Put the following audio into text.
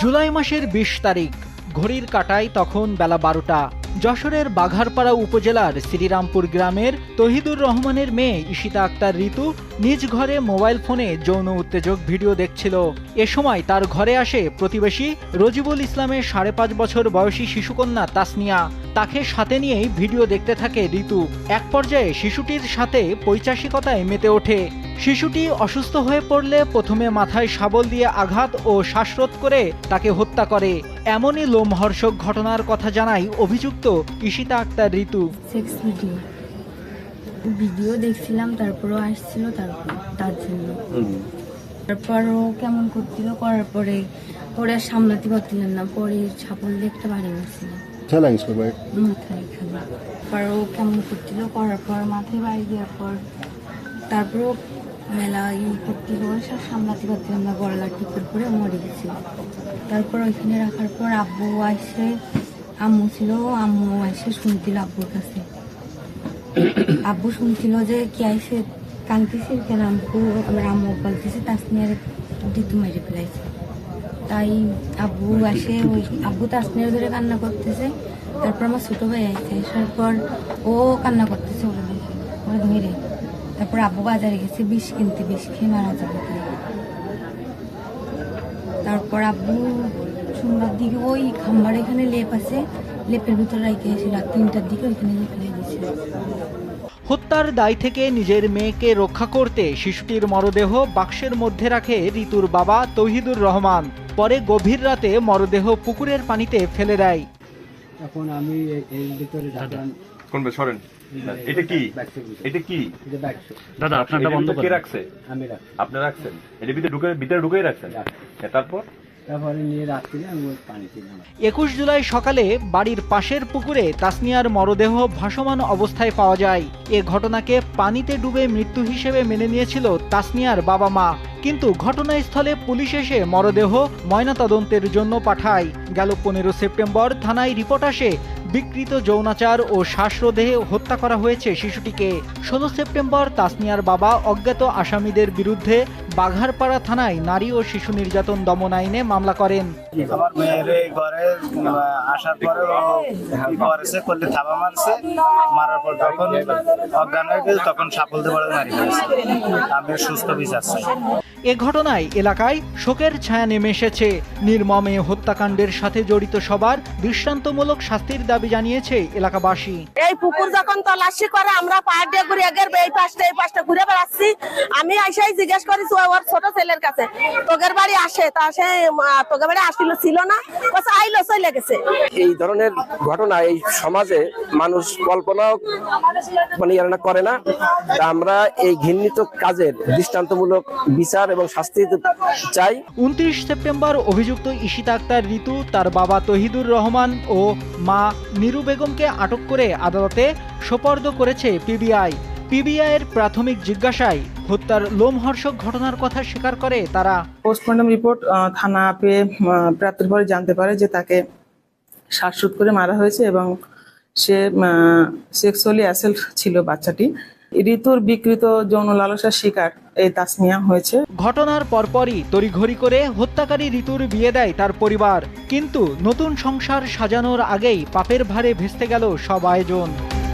জুলাই মাসের বিশ তারিখ, ঘড়ির কাটায় তখন বেলা বারোটা। যশোরের বাঘারপাড়া উপজেলার শ্রীরামপুর গ্রামের তহিদুর রহমানের মেয়ে ঈশিতা আক্তার ঋতু নিজ ঘরে মোবাইল ফোনে যৌন উত্তেজক ভিডিও দেখছিল। এ সময় তার ঘরে আসে প্রতিবেশী রজিবুল ইসলামের সাড়ে পাঁচ বছর বয়সী শিশুকন্যা তাসনিয়া। তাকে সাথে নিয়েই ভিডিও দেখতে থাকে ঋতু। এক পর্যায়ে শিশুটির সাথে পৈচাসিকতায় মেতে ওঠে। শিশুটি অসুস্থ হয়ে পড়লে প্রথমে মাথায় শাবল দিয়ে আঘাত ও শ্বাসরোধ করে তাকে হত্যা করে। এমনই লোমহর্ষক ঘটনার কথা জানায় অভিযুক্ত ঈশিতা আক্তার ঋতু। ভিডিও দেখছিলাম তারপরও আসছিল তারপর তার জন্য। তারপর ও কেমন করছিল করার পরে পরে আর সামলাতে পারছিলেন না পরে ছাপল একটা বাড়ি মারছিল My মাথায় এখানে ও কেমন করছিল করার পর মাথায় বাড়ি দেওয়ার পর তারপরও মেলা ই করছিল সব সামলাতে না গলা ঠিক করে মরে গেছিল তারপর ওইখানে রাখার পর আব্বু আসে আম্মু ছিল আম্মু এসে শুনছিল আব্বুর কাছে আব্বু শুনছিল যে কি আইসে কানতেছে কেন আব্বু আমার আম্মু বলতেছে তাসনিয়ার দিতু মেরে ফেলাইছে তাই আব্বু আসে, ওই আব্বু তাসনিয়ার ধরে কান্না করতেছে। তারপর আমার ছোটো ভাই আসছে আসার পর ও কান্না করতেছে ওরা দেখে ওরা ধরে তারপর আব্বু বাজারে গেছে, বিষ কিনতে, বিষ খেয়ে মারা যাবে তারপর আব্বু সন্ধ্যার দিকে ওই খাম্বার এখানে লেপ আছে, লেপের ভিতরে রেখে এসে রাত তিনটার দিকে ওইখানে ফেলে দিয়েছিল হত্যার দায় থেকে নিজের মেয়েকে রক্ষা করতে শিশুটির মরদেহ বাক্সের মধ্যে রাখে ঋতুর বাবা তৌহিদুর রহমান। পরে গভীর রাতে মরদেহ পুকুরের পানিতে ফেলে দেয়। তখন আমি এ- এর ভিতরে ঢাকলাম কোন বে- সরেন। এটা কি? এটা কি? দাদা আপনারটা বন্ধ ভিতরে কে রাখছে? আমি রাখি আপনি রাখছেন। এটা ভিতরে ঢুকে ভিতরে ঢুকেই রাখছেন। তারপর? তারপরে নিয়ে রাত্রে আমি ওই পানিতে নামাই। একুশ জুলাই সকালে বাড়ির পাশের পুকুরে তাসনিয়ার মরদেহ ভাসমান অবস্থায় পাওয়া যায়। এ ঘটনাকে পানিতে ডুবে মৃত্যু হিসেবে মেনে নিয়েছিল তাসনিয়ার বাবা মা। কিন্তু ঘটনাস্থলে পুলিশ এসে মরদেহ ময়নাতদন্তের জন্য পাঠায়। গেল পনেরো সেপ্টেম্বর থানায় রিপোর্ট আসে, বিকৃত যৌনাচার ও শ্বাসরোধে হত্যা করা হয়েছে শিশুটিকে। ষোলো সেপ্টেম্বর তাসনিয়ার বাবা অজ্ঞাত আসামিদের বিরুদ্ধে বাঘারপাড়া থানায় নারী ও শিশু নির্যাতন দমন আইনে মামলা করেন। তখন সাফল দিয়ে বলে মারি আমি সুস্থ বিচার এ ঘটনায় এলাকায় শোকের ছায়া নেমে এসেছে। নির্মমে হত্যাকাণ্ডের সাথে জড়িত সবার দৃষ্টান্তমূলক শাস্তির দাবি জানিয়েছে এলাকাবাসী। এই পুকুর যখন তল্লাশি করে আমরা পাহাড় দিয়ে ঘুরে এগের এই পাশটা এই পাশটা ঘুরে বেড়াচ্ছি। আমি আইসাই জিজ্ঞেস করেছি ওর ছোট ছেলের কাছে? তোগের বাড়ি আসে। তা সে তোগের বাড়ি আসছিল ছিল না। আইলো চলে গেছে। এই ধরনের ঘটনা এই সমাজে মানুষ কল্পনাও মানে এরা করে না। তা আমরা এই ঘৃণিত কাজের দৃষ্টান্তমূলক বিচার এবং শাস্তি চাই। উনত্রিশ সেপ্টেম্বর অভিযুক্ত ঈশিতা আক্তার ঋতু তার বাবা তহিদুর রহমান ও মা নিরু বেগমকে আটক করে আদালতে সোপর্দ করেছে পিবিআই। পিবিআইয়ের প্রাথমিক জিজ্ঞাসায় হত্যার লোমহর্ষক ঘটনার কথা স্বীকার করে তারা। পোস্টমর্টম রিপোর্ট থানা পেয়ে প্রাপ্তির পরে জানতে পারে যে তাকে শ্বাসরোধ করে মারা হয়েছে এবং সে সেক্সুয়ালি অ্যাসেল্ট ছিল বাচ্চাটি। ঋতুর বিকৃত যৌন লালসার শিকার এই তাসমিয়া হয়েছে। ঘটনার পরপরই তড়িঘড়ি করে হত্যাকারী ঋতুর বিয়ে দেয় তার পরিবার। কিন্তু নতুন সংসার সাজানোর আগেই পাপের ভারে ভেস্তে গেল সব আয়োজন।